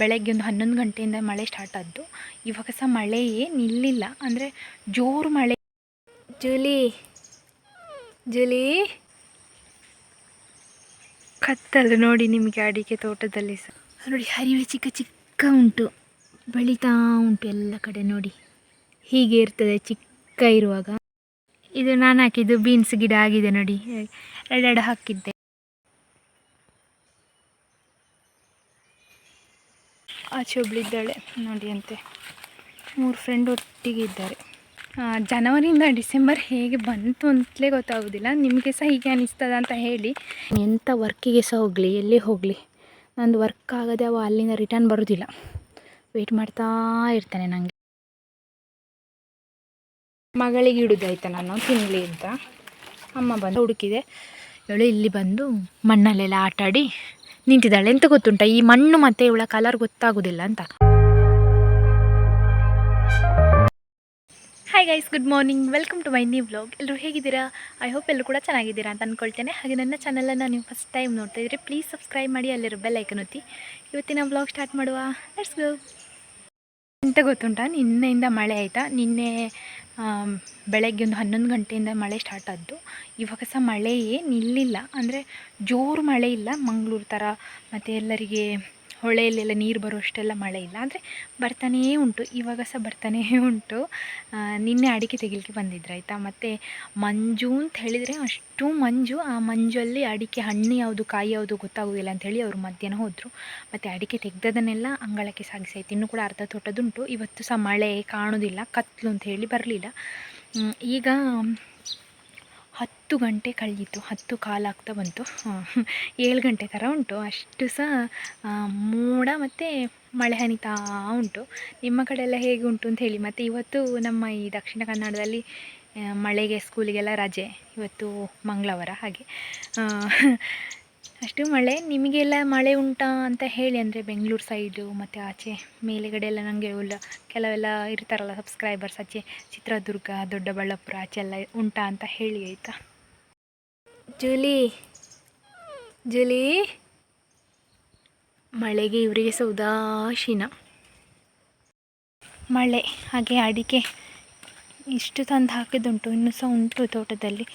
ಬೆಳಗ್ಗೆ ಒಂದು ಹನ್ನೊಂದು ಗಂಟೆಯಿಂದ ಮಳೆ ಸ್ಟಾರ್ಟ್ ಆದ್ದು. ಇವಾಗ ಸಹ ಮಳೆಯೇ ನಿಲ್ಲಿಲ್ಲ ಅಂದರೆ ಜೋರು ಮಳೆ. Julie Julie. ಕತ್ತಲು ನೋಡಿ ನಿಮಗೆ ಅಡಿಕೆ ತೋಟದಲ್ಲಿ ಸಹ. ನೋಡಿ, ಹರಿವೆ ಚಿಕ್ಕ ಚಿಕ್ಕ ಉಂಟು. ಬೆಳೀತಾ ಉಂಟು ಎಲ್ಲ ಕಡೆ ನೋಡಿ. ಹೀಗೆ ಇರ್ತದೆ ಚಿಕ್ಕ ಇರುವಾಗ. ಇದು ನಾನು ಹಾಕಿದ್ದು ಬೀನ್ಸ್ ಗಿಡ ಆಗಿದೆ ನೋಡಿ. ಎರಡೆರಡು ಹಾಕಿದ್ದೆ. ಆಚೆ ಒಬ್ಳಿದ್ದಾಳೆ. ನೋಡಿ ಅಂತೆ. ಮೂರು ಫ್ರೆಂಡ್ ಒಟ್ಟಿಗೆ ಇದ್ದಾರೆ. ಜನವರಿಯಿಂದ ಡಿಸೆಂಬರ್ ಹೇಗೆ ಬಂತು ಅಂತಲೇ ಗೊತ್ತಾಗೋದಿಲ್ಲ. ನಿಮಗೆ ಸಹ ಹೀಗೆ ಅನ್ನಿಸ್ತದ ಅಂತ ಹೇಳಿ. ಎಂಥ ವರ್ಕಿಗೆ ಸಹ ಹೋಗಲಿ, ಎಲ್ಲಿ ಹೋಗಲಿ? ನಂದು ವರ್ಕ್ ಆಗದೆ ಅವ ಅಲ್ಲಿಂದ ರಿಟರ್ನ್ ಬರೋದಿಲ್ಲ. ವೆಯ್ಟ್ ಮಾಡ್ತಾ ಇರ್ತಾನೆ ನನಗೆ ಮಗಳಿಗೆ ಇಡುದಾಯ್ತಾ ನಾನು? ತಿನ್ನಲಿ ಅಂತ. ಅಮ್ಮ ಬಂದು ಹುಡುಕಿದೆ. ಹೇಳು ಇಲ್ಲಿ ಬಂದು ಮಣ್ಣಲ್ಲೆಲ್ಲ ಆಟಾಡಿ ನಿಂತಿದ್ದಾಳೆ. ಎಂತ ಗೊತ್ತುಂಟ? ಈ ಮಣ್ಣು ಮತ್ತೆ ಇವಳ ಕಲರ್ ಗೊತ್ತಾಗೋದಿಲ್ಲ ಅಂತ. Hi guys good morning welcome to my new vlog ಎಲ್ಲರೂ ಹೇಗಿದ್ದೀರಾ? ಐ ಹೋಪ್ ಎಲ್ಲರೂ ಕೂಡ ಚೆನ್ನಾಗಿದ್ದೀರಾ ಅಂತ ಅಂದ್ಕೊಳ್ತೇನೆ ಹಾಗೆ ನನ್ನ ಚಾನಲನ್ನು ನೀವು ಫಸ್ಟ್ ಟೈಮ್ ನೋಡ್ತಾ ಇದ್ದರೆ ಪ್ಲೀಸ್ ಸಬ್ಸ್ಕ್ರೈಬ್ ಮಾಡಿ, ಅಲ್ಲಿರೋ ಬೆಲ್ ಐಕನ್ ಒತ್ತಿ. ಇವತ್ತಿನ ವ್ಲಾಗ್ ಸ್ಟಾರ್ಟ್ ಮಾಡುವ. ಲೆಟ್ಸ್ ಗೋ ಎಂತ ಗೊತ್ತುಂಟಾ? ನಿನ್ನೆಯಿಂದ ಮಳೆ ಆಯಿತಾ? ನಿನ್ನೆ ಬೆಳಗ್ಗೆ ಒಂದು ಹನ್ನೊಂದು ಗಂಟೆಯಿಂದ ಮಳೆ ಸ್ಟಾರ್ಟ್ ಆದ್ದು. ಇವಾಗ ಸಹ ಮಳೆಯೇ ನಿಲ್ಲಿಲ್ಲ ಅಂದರೆ ಜೋರು ಮಳೆ ಇಲ್ಲ. ಮಂಗಳೂರು ಥರ ಮತ್ತು ಎಲ್ಲರಿಗೆ ಹೊಳೆಯಲ್ಲೆಲ್ಲ ನೀರು ಬರುವಷ್ಟೆಲ್ಲ ಮಳೆ ಇಲ್ಲ. ಅಂದರೆ ಬರ್ತಾನೇ ಉಂಟು. ಇವಾಗ ಸಹ ಬರ್ತಾನೇ ಉಂಟು. ನಿನ್ನೆ ಅಡಿಕೆ ತೆಗಿಲಿಕ್ಕೆ ಬಂದಿದ್ರು, ಆಯಿತಾ? ಮತ್ತು ಮಂಜು ಅಂತ ಹೇಳಿದರೆ ಅಷ್ಟು ಮಂಜು. ಆ ಮಂಜಲ್ಲಿ ಅಡಿಕೆ ಹಣ್ಣು ಯಾವುದು, ಕಾಯಿ ಯಾವುದು ಗೊತ್ತಾಗೋದಿಲ್ಲ ಅಂಥೇಳಿ ಅವರು ಮಧ್ಯಾಹ್ನ ಹೋದರು. ಮತ್ತು ಅಡಿಕೆ ತೆಗ್ದದನ್ನೆಲ್ಲ ಅಂಗಳಕ್ಕೆ ಸಾಗಿಸೈತೆ ಇನ್ನೂ ಕೂಡ ಅರ್ಧ ತೋಟದುಂಟು. ಇವತ್ತು ಸಹ ಮಳೆ ಕಾಣೋದಿಲ್ಲ, ಕತ್ಲು ಅಂತ ಹೇಳಿ ಬರಲಿಲ್ಲ. ಈಗ ಹತ್ತು ಗಂಟೆ ಕಳೆಯಿತು, ಹತ್ತು ಕಾಲಾಗ್ತಾ ಬಂತು. ಏಳು ಗಂಟೆ ಥರ ಉಂಟು. ಅಷ್ಟು ಸಹ ಮೋಡ ಮತ್ತು ಮಳೆ ಹನಿತಾ ಉಂಟು. ನಿಮ್ಮ ಕಡೆ ಹೇಗೆ ಉಂಟು ಅಂತ ಹೇಳಿ. ಮತ್ತು ಇವತ್ತು ನಮ್ಮ ಈ ದಕ್ಷಿಣ ಕನ್ನಡದಲ್ಲಿ ಮಳೆಗೆ ಸ್ಕೂಲಿಗೆಲ್ಲ ರಜೆ. ಇವತ್ತು ಮಂಗಳವಾರ ಹಾಗೆ. ಅಷ್ಟು ಮಳೆ, ನಿಮಗೆಲ್ಲ ಮಳೆ ಉಂಟಾ ಅಂತ ಹೇಳಿ ಅಂದರೆ ಬೆಂಗಳೂರು ಸೈಡು ಮತ್ತು ಆಚೆ ಮೇಲೆಗಡೆ ಎಲ್ಲ ನನಗೆ ಎಲ್ಲ ಕೆಲವೆಲ್ಲ ಇರ್ತಾರಲ್ಲ ಸಬ್ಸ್ಕ್ರೈಬರ್ಸ್ ಆಚೆ ಚಿತ್ರದುರ್ಗ, ದೊಡ್ಡಬಳ್ಳಾಪುರ ಆಚೆ ಎಲ್ಲ ಉಂಟಾ ಅಂತ ಹೇಳಿ ಆಯಿತಾ? ಜೂಲಿ ಜೂಲಿ, ಮಳೆಗೆ ಇವರಿಗೆ ಸಹ ಉದಾಸೀನ. ಮಳೆ, ಹಾಗೆ ಅಡಿಕೆ ಇಷ್ಟು ತಂದು ಹಾಕಿದ್ದುಂಟು, ಇನ್ನೂ ಸಹ ಉಂಟು ತೋಟದಲ್ಲಿ,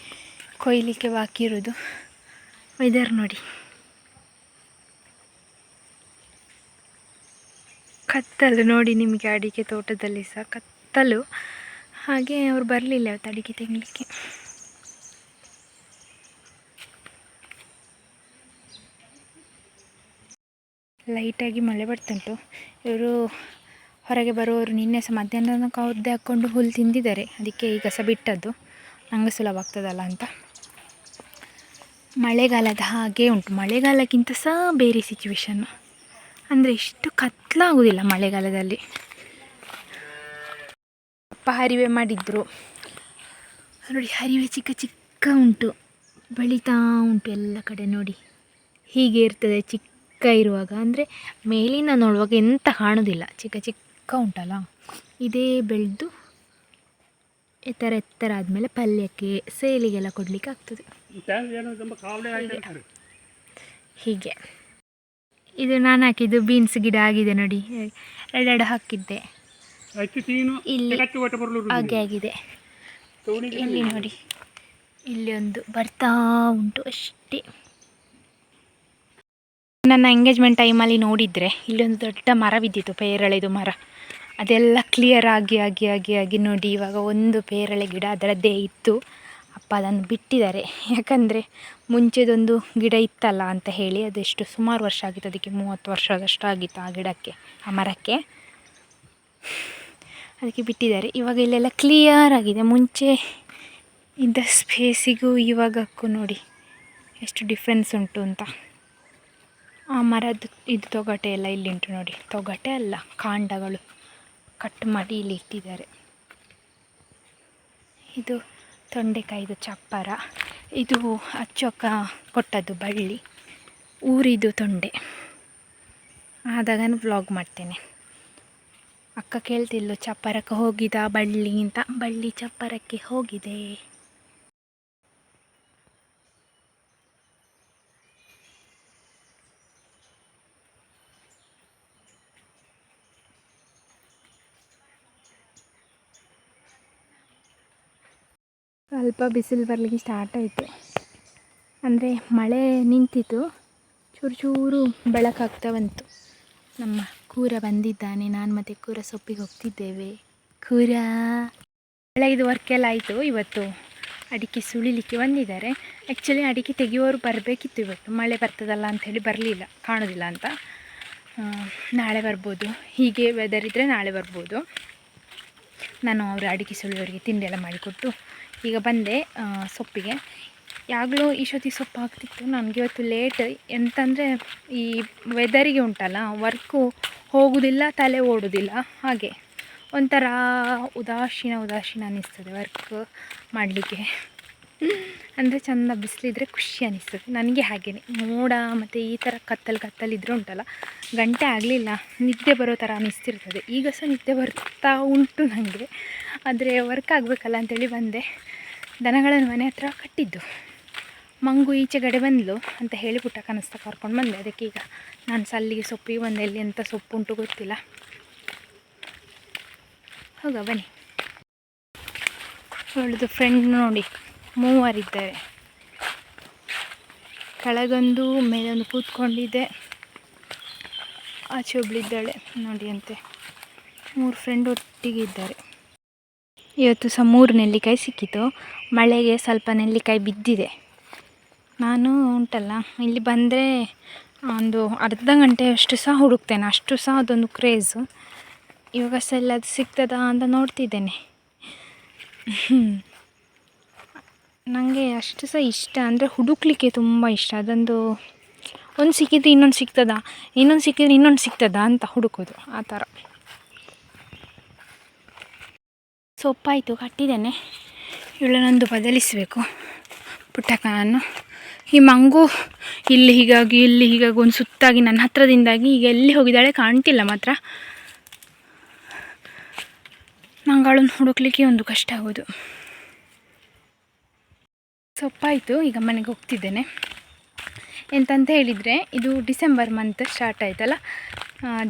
ಕೊಯ್ಲಿಕ್ಕೆ ಬಾಕಿ ಇರೋದು. ವೆದರ್ ನೋಡಿ. ಕತ್ತಲು ನೋಡಿ ನಿಮಗೆ ಅಡಿಕೆ ತೋಟದಲ್ಲಿ ಸಹ ಕತ್ತಲು. ಹಾಗೆ ಅವ್ರು ಬರಲಿಲ್ಲ ಇವತ್ತು ಅಡಿಕೆ ತೆಗಿಲಿಕ್ಕೆ. ಲೈಟಾಗಿ ಮಳೆ ಬರ್ತುಂಟು ಇವರು ಹೊರಗೆ ಬರುವವರು ನಿನ್ನೆ ಸಹ ಮಧ್ಯಾಹ್ನ ಕೌದ್ದೆ ಹಾಕ್ಕೊಂಡು ಹುಲ್ಲು ತಿಂದಿದ್ದಾರೆ. ಅದಕ್ಕೆ ಈಗ ಸಹ ಬಿಟ್ಟದ್ದು. ನಂಗೆ ಸುಲಭ ಆಗ್ತದಲ್ಲ ಅಂತ. ಮಳೆಗಾಲದ ಹಾಗೆ ಉಂಟು. ಮಳೆಗಾಲಕ್ಕಿಂತ ಸಹ ಬೇರೆ ಸಿಚುವೇಶನ್ನು ಅಂದರೆ ಇಷ್ಟು ಕತ್ಲಾಗುವುದಿಲ್ಲ ಮಳೆಗಾಲದಲ್ಲಿ. ಅಪ್ಪ ಹರಿವೆ ಮಾಡಿದ್ರು. ನೋಡಿ, ಹರಿವೆ ಚಿಕ್ಕ ಚಿಕ್ಕ ಉಂಟು. ಬೆಳೀತಾ ಉಂಟು ಎಲ್ಲ ಕಡೆ ನೋಡಿ. ಹೀಗೆ ಇರ್ತದೆ ಚಿಕ್ಕ ಇರುವಾಗ. ಅಂದರೆ ಮೇಲಿಂದ ನೋಡುವಾಗ ಎಂತ ಕಾಣೋದಿಲ್ಲ. ಚಿಕ್ಕ ಚಿಕ್ಕ ಉಂಟಲ್ಲ. ಇದೇ ಬೆಳೆದು ಎತ್ತರ ಎತ್ತರ ಆದಮೇಲೆ ಪಲ್ಯಕ್ಕೆ ಸೇಲಿಗೆಲ್ಲ ಕೊಡಲಿಕ್ಕೆ ಆಗ್ತದೆ. ಹೀಗೆ. ಇದು ನಾನು ಹಾಕಿದ್ದು ಬೀನ್ಸ್ ಗಿಡ ಆಗಿದೆ ನೋಡಿ. ಎರಡೆರಡು ಹಾಕಿದ್ದೆ. ಇಲ್ಲಿ ಹಾಗೆ ಆಗಿದೆ. ಇಲ್ಲಿ ನೋಡಿ. ಇಲ್ಲಿ ಒಂದು ಬರ್ತಾ ಉಂಟು ಅಷ್ಟೇ. ನನ್ನ ಎಂಗೇಜ್ಮೆಂಟ್ ಟೈಮಲ್ಲಿ ನೋಡಿದರೆ ಇಲ್ಲೊಂದು ದೊಡ್ಡ ಮರ ಬಿದ್ದಿತ್ತು ಪೇರಳೆದು ಮರ. ಅದೆಲ್ಲ ಕ್ಲಿಯರ್ ಆಗಿ ಆಗಿ ಆಗಿ ಆಗಿ ನೋಡಿ ಇವಾಗ ಒಂದು ಪೇರಳೆ ಗಿಡ ಅದರದ್ದೇ ಇತ್ತು. ಅಪ್ಪ ಅದನ್ನು ಬಿಟ್ಟಿದ್ದಾರೆ. ಯಾಕಂದರೆ ಮುಂಚೆದೊಂದು ಗಿಡ ಇತ್ತಲ್ಲ ಅಂತ ಹೇಳಿ ಅದೆಷ್ಟು ಸುಮಾರು ವರ್ಷ ಆಗಿತ್ತು, ಅದಕ್ಕೆ ಮೂವತ್ತು ವರ್ಷದಷ್ಟು ಆಗಿತ್ತು ಆ ಗಿಡಕ್ಕೆ, ಆ ಮರಕ್ಕೆ. ಅದಕ್ಕೆ ಬಿಟ್ಟಿದ್ದಾರೆ. ಇವಾಗ ಇಲ್ಲೆಲ್ಲ ಕ್ಲಿಯರ್ ಆಗಿದೆ. ಮುಂಚೆ ಇದ್ದ ಸ್ಪೇಸಿಗೂ ಇವಾಗಕ್ಕೂ ನೋಡಿ ಎಷ್ಟು ಡಿಫ್ರೆನ್ಸ್ ಉಂಟು ಅಂತ. ಆ ಮರದ್ದು ಇದು ತೊಗಟೆ ಎಲ್ಲ ಇಲ್ಲಿ ಉಂಟು ನೋಡಿ. ತೊಗಟೆ ಅಲ್ಲ, ಕಾಂಡಗಳು. ಕಟ್ ಮಾಡಿ ಇಲ್ಲಿ ಇಟ್ಟಿದ್ದಾರೆ. ಇದು ತೊಂಡೆಕಾಯಿದು ಚಪ್ಪರ. ಇದು ಅಚ್ಚೊಕ್ಕ ಕೊಟ್ಟದ್ದು ಬಳ್ಳಿ. ಊರಿದು ತೊಂಡೆ. ಆದಾಗ ವ್ಲಾಗ್ ಮಾಡ್ತೇನೆ. ಅಕ್ಕ ಕೇಳ್ತಿದ್ಲು, ಚಪ್ಪರಕ್ಕೆ ಹೋಗಿದ ಬಳ್ಳಿ? ಅಂತ. ಬಳ್ಳಿ ಚಪ್ಪರಕ್ಕೆ ಹೋಗಿದೆ. ಸ್ವಲ್ಪ ಬಿಸಿಲು ಬರಲಿಕ್ಕೆ ಸ್ಟಾರ್ಟ್ ಆಯಿತು. ಅಂದರೆ ಮಳೆ ನಿಂತಿತು ಚೂರು ಚೂರು ಬೆಳಕಾಗ್ತಾ ಬಂತು. ನಮ್ಮ ಕೂರ ಬಂದಿದ್ದಾನೆ. ನಾನು ಮತ್ತು ಕೂರ ಸೊಪ್ಪಿಗೆ ಹೋಗ್ತಿದ್ದೇವೆ. ಕೂರ. ಬೆಳಗಿದ ವರ್ಕ್ ಎಲ್ಲ ಆಯಿತು. ಇವತ್ತು ಅಡಿಕೆ ಸುಳಿಲಿಕ್ಕೆ ಬಂದಿದ್ದಾರೆ. ಆ್ಯಕ್ಚುಲಿ ಅಡಿಕೆ ತೆಗೆಯುವವರು ಬರಬೇಕಿತ್ತು ಇವತ್ತು. ಮಳೆ ಬರ್ತದಲ್ಲ ಅಂಥೇಳಿ ಬರಲಿಲ್ಲ. ಕಾಣೋದಿಲ್ಲ ಅಂತ. ನಾಳೆ ಬರ್ಬೋದು. ಹೀಗೆ ವೆದರ್ ಇದ್ದರೆ ನಾಳೆ ಬರ್ಬೋದು. ನಾನು ಅವರು ಅಡಿಕೆ ಸುಳಿಯವರಿಗೆ ತಿಂಡಿ ಎಲ್ಲ ಮಾಡಿಕೊಟ್ಟು ಈಗ ಬಂದೆ ಸೊಪ್ಪಿಗೆ. ಯಾವಾಗಲೂ ಈಶೋತಿ ಸೊಪ್ಪು ಹಾಕ್ತಿತ್ತು. ನನಗೆ ಇವತ್ತು ಲೇಟ್ ಎಂತಂದರೆ ಈ ವೆದರಿಗೆ ಉಂಟಲ್ಲ ವರ್ಕು ಹೋಗುವುದಿಲ್ಲ ತಲೆ ಓಡುವುದಿಲ್ಲ ಹಾಗೆ ಒಂಥರ ಉದಾಸೀನ ಉದಾಸೀನ ಅನ್ನಿಸ್ತದೆ ವರ್ಕ್ ಮಾಡಲಿಕ್ಕೆ. ಅಂದರೆ ಚೆಂದ ಬಿಸಿಲಿದ್ರೆ ಖುಷಿ ಅನಿಸ್ತದೆ. ನನಗೆ ಹಾಗೆಯೇ ಮೋಡ ಮತ್ತು ಈ ಥರ ಕತ್ತಲು ಕತ್ತಲಿದ್ರೆ ಉಂಟಲ್ಲ, ಗಂಟೆ ಆಗಲಿಲ್ಲ, ನಿದ್ದೆ ಬರೋ ಥರ ಅನಿಸ್ತಿರ್ತದೆ. ಈಗ ಸಹ ನಿದ್ದೆ ಬರ್ತಾ ಉಂಟು ನನಗೆ ಆದರೆ ವರ್ಕ್ ಆಗಬೇಕಲ್ಲ ಅಂತೇಳಿ ಬಂದೆ. ದನಗಳನ್ನು ಮನೆ ಹತ್ರ ಕಟ್ಟಿದ್ದು. ಮಂಗು ಈಚೆ ಗಡೆ ಬಂದಳು ಅಂತ ಹೇಳಿ ಪುಟ್ಟ ಕನಸ್ತಾ ಕರ್ಕೊಂಡು ಬಂದೆ. ಅದಕ್ಕೆ ಈಗ ನಾನು ಸಲ್ಲಿಗೆ ಸೊಪ್ಪಿಗೆ ಬಂದೆ ಎಲ್ಲಿ ಎಂಥ ಸೊಪ್ಪು ಉಂಟು ಗೊತ್ತಿಲ್ಲ. ಹೋಗ ಬನ್ನಿ. ಅವಳದು ಫ್ರೆಂಡ್ ನೋಡಿ. ಮೂವರಿದ್ದಾರೆ. ಕೆಳಗೊಂದು, ಮೇಲೊಂದು ಕೂತ್ಕೊಂಡಿದ್ದೆ ಆಚೆ ಒಬ್ಳಿದ್ದಾಳೆ ನೋಡಿ ಅಂತೆ. ಮೂರು ಫ್ರೆಂಡ್ ಒಟ್ಟಿಗೆ ಇದ್ದಾರೆ. ಇವತ್ತು ಸಹ ಮೂರು ನೆಲ್ಲಿಕಾಯಿ ಸಿಕ್ಕಿತು ಮಳೆಗೆ ಸ್ವಲ್ಪ ನೆಲ್ಲಿಕಾಯಿ ಬಿದ್ದಿದೆ. ನಾನು ಉಂಟಲ್ಲ, ಇಲ್ಲಿ ಬಂದರೆ ಒಂದು ಅರ್ಧ ಗಂಟೆಯಷ್ಟು ಸಹ ಹುಡುಕ್ತೇನೆ. ಅಷ್ಟು ಸಹ ಅದೊಂದು ಕ್ರೇಜು ಇವಾಗ ಸಹ ಎಲ್ಲದು ಸಿಗ್ತದಾ ಅಂತ ನೋಡ್ತಿದ್ದೇನೆ. ನನಗೆ ಅಷ್ಟು ಸಹ ಇಷ್ಟ. ಅಂದರೆ ಹುಡುಕ್ಲಿಕ್ಕೆ ತುಂಬ ಇಷ್ಟ. ಅದೊಂದು ಒಂದು ಸಿಕ್ಕಿದ್ರೆ ಇನ್ನೊಂದು ಸಿಗ್ತದಾ ಇನ್ನೊಂದು ಸಿಕ್ಕಿದ್ರೆ ಇನ್ನೊಂದು ಸಿಗ್ತದಾ ಅಂತ ಹುಡುಕೋದು. ಆ ಥರ. ಸೊಪ್ಪಾಯಿತು, ಕಟ್ಟಿದ್ದೇನೆ. ಇವಳನ್ನೊಂದು ಬದಲಿಸಬೇಕು ಪುಟ್ಟಕ್ಕನನ್ನು ಈ ಮಂಗು ಇಲ್ಲಿ ಹೀಗಾಗಿ ಇಲ್ಲಿ ಹೀಗಾಗಿ, ಒಂದು ಸುತ್ತಾಗಿ ನನ್ನ ಹತ್ರದಿಂದಾಗಿ ಈಗ ಎಲ್ಲಿ ಹೋಗಿದ್ದಾಳೆ ಕಾಣ್ತಿಲ್ಲ ಮಾತ್ರ. ನಂಗೆ ಅವಳನ್ನು ಹುಡುಕ್ಲಿಕ್ಕೆ ಒಂದು ಕಷ್ಟ ಆಗೋದು. ಸೊಪ್ಪಾಯಿತು, ಈಗ ಮನೆಗೆ ಹೋಗ್ತಿದ್ದೇನೆ. ಎಂತಂತ ಹೇಳಿದರೆ, ಇದು ಡಿಸೆಂಬರ್ ಮಂತ್ ಸ್ಟಾರ್ಟ್ ಆಯ್ತಲ್ಲ?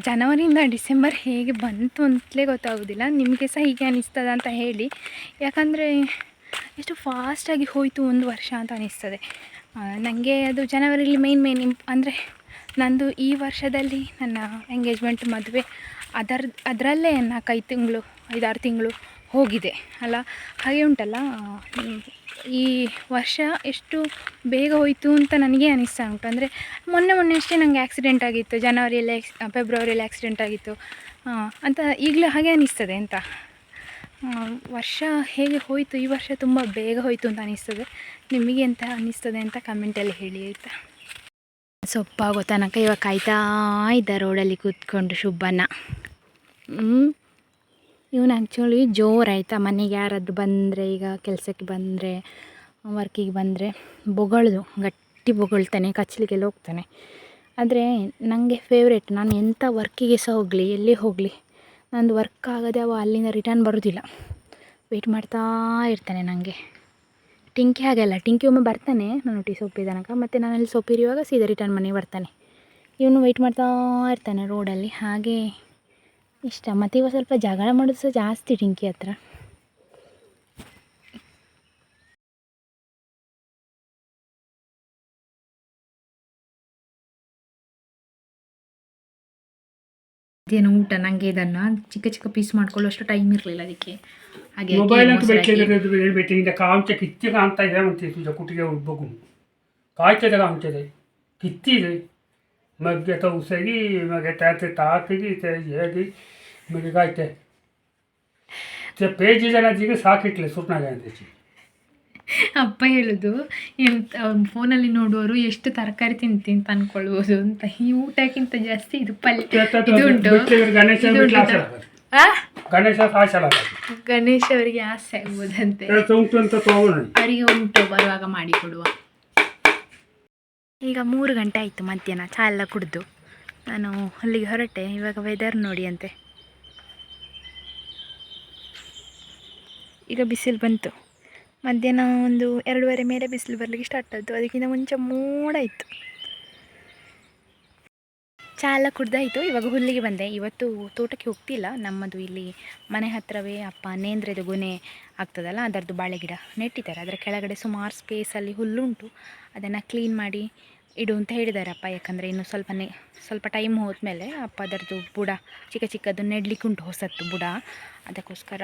ಜನವರಿಯಿಂದ ಡಿಸೆಂಬರ್ ಹೇಗೆ ಬಂತು ಅಂತಲೇ ಗೊತ್ತಾಗೋದಿಲ್ಲ. ನಿಮಗೆ ಸಹ ಹೀಗೆ ಅನಿಸ್ತದ ಅಂತ ಹೇಳಿ. ಯಾಕಂದರೆ, ಎಷ್ಟು ಫಾಸ್ಟಾಗಿ ಹೋಯಿತು ಒಂದು ವರ್ಷ ಅಂತ ಅನಿಸ್ತದೆ. ನನಗೆ ಅದು ಜನವರಿಲಿ ಮೇನ್ ಮೇನ್ ಇಂಪ್ ಅಂದರೆ ನಂದು ಈ ವರ್ಷದಲ್ಲಿ ನನ್ನ ಎಂಗೇಜ್ಮೆಂಟ್ ಮದುವೆ ಅದರ, ಅದರಲ್ಲೇ ನಾಲ್ಕೈದು ತಿಂಗಳು, ಐದಾರು ತಿಂಗಳು ಹೋಗಿದೆ. ಅಲ್ಲ, ಹಾಗೆ ಉಂಟಲ್ಲ? ಈ ವರ್ಷ ಎಷ್ಟು ಬೇಗ ಹೋಯಿತು ಅಂತ ನನಗೆ ಅನಿಸ್ತಾ ಉಂಟು. ಅಂದರೆ ಮೊನ್ನೆ ಮೊನ್ನೆ ಅಷ್ಟೇ ನನಗೆ ಆ್ಯಕ್ಸಿಡೆಂಟ್ ಆಗಿತ್ತು. ಜನವರಿಯಲ್ಲಿ ಎಕ್ಸ್ ಫೆಬ್ರವರಿಯಲ್ಲಿ ಆ್ಯಕ್ಸಿಡೆಂಟ್ ಆಗಿತ್ತು. ಅಂತ ಈಗಲೂ ಹಾಗೆ ಅನಿಸ್ತದೆ ಅಂತ. ವರ್ಷ ಹೇಗೆ ಹೋಯಿತು, ಈ ವರ್ಷ ತುಂಬ ಬೇಗ ಹೋಯಿತು ಅಂತ ಅನಿಸ್ತದೆ. ನಿಮಗೆ ಎಂತ ಅನ್ನಿಸ್ತದೆ ಅಂತ ಕಮೆಂಟಲ್ಲಿ ಹೇಳಿ ಆಯಿತಾ? ಸೊಪ್ಪಾಗೋ ತನಕ ಇವಾಗ ಕಾಯ್ತಾ ಇದ್ದ ರೋಡಲ್ಲಿ ಕೂತ್ಕೊಂಡು ಶುಭನ. ಇವನು ಆ್ಯಕ್ಚುಲಿ ಜೋರು ಆಯಿತಾ ಮನೆಗೆ ಯಾರಾದರೂ ಬಂದರೆ, ಈಗ ಕೆಲಸಕ್ಕೆ ಬಂದರೆ ವರ್ಕಿಗೆ ಬಂದರೆ, ಬೊಗಳ್ದು, ಗಟ್ಟಿ ಬೊಗಳ್ತಾನೆ, ಕಚ್ಲಿಗೆಲ್ಲ ಹೋಗ್ತಾನೆ. ಆದರೆ ನನಗೆ ಫೇವ್ರೇಟ್ ನಾನು ಎಂಥ ವರ್ಕಿಗೆ ಸಹ ಹೋಗಲಿ, ಎಲ್ಲಿ ಹೋಗಲಿ, ನಂದು ವರ್ಕ್ ಆಗದೆ ಅವ ಅಲ್ಲಿಂದ ರಿಟರ್ನ್ ಬರೋದಿಲ್ಲ. ವೆಯ್ಟ್ ಮಾಡ್ತಾ ಇರ್ತಾನೆ ನನಗೆ ಟಿಂಕಿ ಹಾಗೆಲ್ಲ ಟಿಂಕಿ ಒಮ್ಮೆ ಬರ್ತಾನೆ, ನಾನು ಟೀ ಸೊಪ್ಪಿ ತನಕ, ಮತ್ತು ನಾನಲ್ಲಿ ಸೊಪ್ಪಿರುವಾಗ ಸೀದಾ ರಿಟರ್ನ್ ಮನೆಗೆ ಬರ್ತಾನೆ. ಇವನು ವೆಯ್ಟ್ ಮಾಡ್ತಾ ಇರ್ತಾನೆ ರೋಡಲ್ಲಿ ಹಾಗೆ ಇಷ್ಟ ಮತ್ತು ಇವಾಗ ಸ್ವಲ್ಪ ಜಗಳ ಮಾಡೋದು ಸಹ ಜಾಸ್ತಿ ಟಿಂಕಿ ಹತ್ರ ಮಧ್ಯಾಹ್ನ ಊಟ ನನಗೆ ಇದನ್ನು ಚಿಕ್ಕ ಚಿಕ್ಕ ಪೀಸ್ ಮಾಡ್ಕೊಳ್ಳೋ ಅಷ್ಟು ಟೈಮ್ ಇರಲಿಲ್ಲ ಅದಕ್ಕೆ ಹಾಗೆ ಮೊಬೈಲ್ ಅಂತ ಬೆಳಕಿದ್ರೆ ಹೇಳ್ಬೇಕು ಈಗ ಕಾಂಚ ಕಿತ್ತಿ ಕಾಣ್ತಾ ಇದೆ ಅಂತ ಈಗ ಕುಟಿಗೆ ಹುಡ್ಬೇಕು ಕಾಯ್ತದೆ ಕಾಣ್ತದೆ ಕಿತ್ತಿದೆ ಮಗ್ಗೆ ತೌಸಗಿ ಮಗ್ಗೆ ತಾತಿ ತಾತಿಗೆ ಹೇಗೆ त्यात ताकली ते हे गी मग काय ते ते पेज ಜನ ಜಿಗೆ ಸಾಕಿಟ್ಲೆ ಸುಟ್ನಾಗ ಅಂತಿಚ್ಚಿ ಅಪ್ಪ ಹೇಳೋದು ಫೋನಲ್ಲಿ ನೋಡುವವರು ಎಷ್ಟು ತರಕಾರಿ ತಿಂತೀನಿ ಅಂತ ಅನ್ಕೊಳ್ಬೋದು ಅಂತ ಈ ಊಟಕ್ಕಿಂತ ಜಾಸ್ತಿ ಇದು ಪಲ್ಯ ಇದು ಉಂಟು ಗಣೇಶ ಇದು ಬಿಟ್ಲೆ ಉಂಟು. ಆಸೆ ಆ? ಗಣೇಶ ಆಸೆ ಗಣೇಶ್ ಅವರಿಗೆ ಆಸೆ ಆಗ್ಬೋದಂತೆ ಉಂಟು ಅಂತ ತಗೊಂಡು ಅವರಿಗೆ ಉಂಟು ಬರುವಾಗ ಮಾಡಿಕೊಡುವ ಈಗ ಮೂರು ಗಂಟೆ ಆಯಿತು ಮಧ್ಯಾಹ್ನ ಚಹಾ ಎಲ್ಲ ಕುಡಿದು ನಾನು ಅಲ್ಲಿಗೆ ಹೊರಟೆ ಇವಾಗ ವೆದರ್ ನೋಡಿ ಅಂತೆ ಈಗ ಬಿಸಿಲು ಬಂತು. ಮಧ್ಯಾಹ್ನ ಒಂದು ಎರಡೂವರೆ ಮೇಲೆ ಬಿಸಿಲು ಬರಲಿಕ್ಕೆ ಸ್ಟಾರ್ಟ್ ಆಯಿತು. ಅದಕ್ಕಿಂತ ಮುಂಚೆ ಮೋಡ ಇತ್ತು. ಚಾ ಎಲ್ಲ ಕುಡ್ದಾಯಿತು. ಇವಾಗ ಹುಲ್ಲಿಗೆ ಬಂದೆ. ಇವತ್ತು ತೋಟಕ್ಕೆ ಹೋಗ್ತಿಲ್ಲ. ನಮ್ಮದು ಇಲ್ಲಿ ಮನೆ ಹತ್ತಿರವೇ ಅಪ್ಪ ನೇಂದ್ರೆದು ಗೊನೆ ಆಗ್ತದಲ್ಲ, ಅದರದ್ದು ಬಾಳೆ ಗಿಡ ನೆಟ್ಟಿದ್ದಾರೆ. ಅದರ ಕೆಳಗಡೆ ಸುಮಾರು ಸ್ಪೇಸಲ್ಲಿ ಹುಲ್ಲುಂಟು. ಅದನ್ನು ಕ್ಲೀನ್ ಮಾಡಿ ಇಡು ಅಂತ ಹೇಳಿದಾರಪ್ಪ. ಯಾಕಂದರೆ ಇನ್ನು ಸ್ವಲ್ಪ ನೆ ಸ್ವಲ್ಪ ಟೈಮ್ ಹೋದ್ಮೇಲೆ ಅಪ್ಪ ಅದರದ್ದು ಬುಡ, ಚಿಕ್ಕ ಚಿಕ್ಕದು ನೆಡ್ಲಿಕ್ಕೆ ಉಂಟು ಹೊಸತ್ತು ಬುಡ. ಅದಕ್ಕೋಸ್ಕರ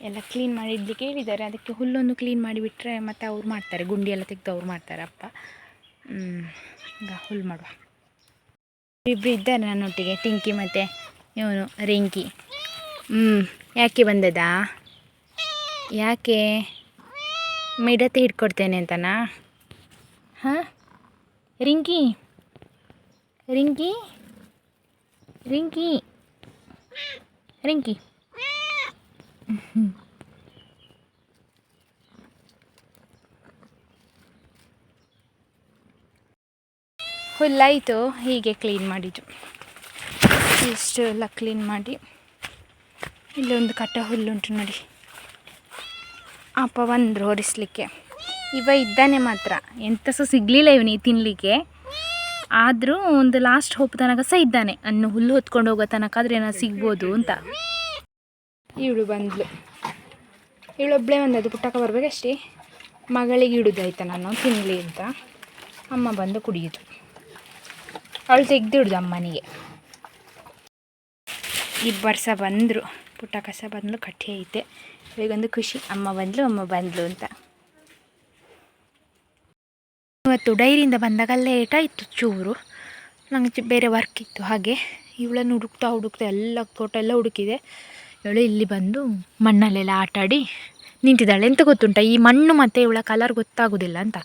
ಎಲ್ಲ ಕ್ಲೀನ್ ಮಾಡಿ ಇಡ್ಲಿಕ್ಕೆ ಹೇಳಿದ್ದಾರೆ. ಅದಕ್ಕೆ ಹುಲ್ಲೊಂದು ಕ್ಲೀನ್ ಮಾಡಿಬಿಟ್ರೆ ಮತ್ತು ಅವ್ರು ಮಾಡ್ತಾರೆ. ಗುಂಡಿ ಎಲ್ಲ ತೆಗೆದು ಅವ್ರು ಮಾಡ್ತಾರೆ ಅಪ್ಪ. ಈಗ ಹುಲ್ಲು ಮಾಡುವ. ಇಬ್ಬರು ಇದ್ದಾರೆ ನನ್ನೊಟ್ಟಿಗೆ. ಟಿಂಕಿ ಮತ್ತು ಇವನು ರಿಂಕಿ. ಹ್ಞೂ ಯಾಕೆ ಬಂದದಾ? ಯಾಕೆ? ಮಿಡತೆ ಹಿಡ್ಕೊಡ್ತೇನೆ ಅಂತನಾ? ಹಾಂ? ರಿಂಕಿ. ರಿಂಕಿ. ರಿಂಕಿ. ರಿಂಕಿ. ಹುಲ್ಲಾಯಿತು, ಹೀಗೆ ಕ್ಲೀನ್ ಮಾಡಿದ್ದು. ಇಷ್ಟು ಎಲ್ಲ ಕ್ಲೀನ್ ಮಾಡಿ. ಇಲ್ಲೊಂದು ಕಟ್ಟ ಹುಲ್ಲುಂಟು ನೋಡಿ. ಅಪ್ಪ ಬಂದರು ಹೊರಿಸ್ಲಿಕ್ಕೆ ಇವ ಇದ್ದಾನೆ ಮಾತ್ರ. ಎಂತ ಸಹ ಸಿಗಲಿಲ್ಲ ಇವನಿಗೆ ತಿನ್ನಲಿಕ್ಕೆ ಆದರೂ ಒಂದು ಲಾಸ್ಟ್ ಹೋಪ್ ತನಕ ಸಹ ಇದ್ದಾನೆ. ಅನ್ನು ಹುಲ್ಲು ಹೊತ್ಕೊಂಡು ಹೋಗೋ ತನಕ ಆದರೆ ಏನೋ ಸಿಗ್ಬೋದು ಅಂತ. ಇವಳು ಬಂದ್ಲು. ಇವಳೊಬ್ಬಳೇ ಬಂದದ್ದು ಪುಟ್ಟಕ್ಕ ಬರಬೇಕಷ್ಟೇ. ಮಗಳಿಗೆ ಇಡುದಾಯ್ತ ನಾನು ತಿನ್ನಲಿ ಅಂತ. ಅಮ್ಮ ಬಂದು ಕುಡಿಯಿತು ಅವಳು ತೆಗ್ದಿಡ್ದು ಅಮ್ಮನಿಗೆ. ಇಬ್ಬರು ಸಹ ಬಂದರು. ಪುಟ್ಟಕ್ಕ ಸಹ ಬಂದಳು ಕಟ್ಟಿ ಐತೆ. ಇವಳಿಗೊಂದು ಖುಷಿ. ಅಮ್ಮ ಬಂದಳು ಅಮ್ಮ ಬಂದಳು ಅಂತ. ಇವತ್ತು ಡೈರಿಯಿಂದ ಬಂದಾಗ ಲೇಟ್ ಆಯಿತು ಚೂರು. ನನಗೆ ಬೇರೆ ವರ್ಕ್ ಇತ್ತು, ಹಾಗೆ ಇವಳನ್ನು ಹುಡುಕ್ತಾ ಹುಡುಕ್ತಾ ಎಲ್ಲ ತೋಟ ಎಲ್ಲ ಹುಡುಕಿದೆ. ಇವಳು ಇಲ್ಲಿ ಬಂದು ಮಣ್ಣಲ್ಲೆಲ್ಲ ಆಟಾಡಿ ನಿಂತಿದ್ದಾಳೆ. ಎಂತ ಗೊತ್ತುಂಟ? ಈ ಮಣ್ಣು ಮತ್ತು ಇವಳ ಕಲರ್ ಗೊತ್ತಾಗೋದಿಲ್ಲ ಅಂತ.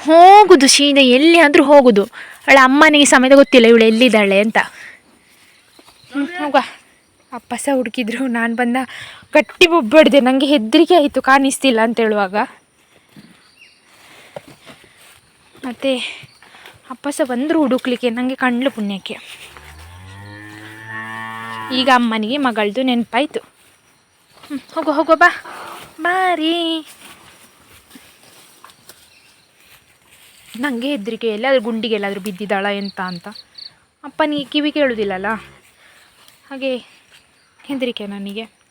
ಹೋಗುದು ಸೀದಾ ಎಲ್ಲಿ ಆದರೂ ಹೋಗುದು. ಅವಳ ಅಮ್ಮನಿಗೆ ಸಮೇತ ಗೊತ್ತಿಲ್ಲ ಇವಳು ಎಲ್ಲಿದ್ದಾಳೆ ಅಂತ. ಹೋಗುವ ಅಪ್ಪ ಸಹ ಹುಡುಕಿದ್ರು. ನಾನು ಬಂದ ಗಟ್ಟಿ ಬೊಬ್ಬಡ್ದೆ. ನನಗೆ ಹೆದರಿಕೆ ಆಯಿತು, ಕಾಣಿಸ್ತಿಲ್ಲ ಅಂತ ಹೇಳುವಾಗ. ಮತ್ತು ಅಪ್ಪ ಸಹ ಬಂದರು ಹುಡುಕ್ಲಿಕ್ಕೆ ನನಗೆ ಕಂಡ್ಲು ಪುಣ್ಯಕ್ಕೆ. ಈಗ ಅಮ್ಮನಿಗೆ ಮಗಳದು ನೆನಪಾಯಿತು. ಹ್ಞೂ ಹೋಗೋ ಹೋಗೋ, ಬಾ. ಬಾರಿ ನನಗೆ ಹೆದರಿಕೆ ಎಲ್ಲಾದರೂ ಗುಂಡಿಗೆ ಎಲ್ಲಾದರೂ ಬಿದ್ದಿದ್ದಾಳ ಎಂತ ಅಂತ. ಅಪ್ಪನಿಗೆ ಕಿವಿ ಕೇಳೋದಿಲ್ಲಲ್ಲ? ಹಾಗೆ ಹೆದರಿಕೆ ನನಗೆ.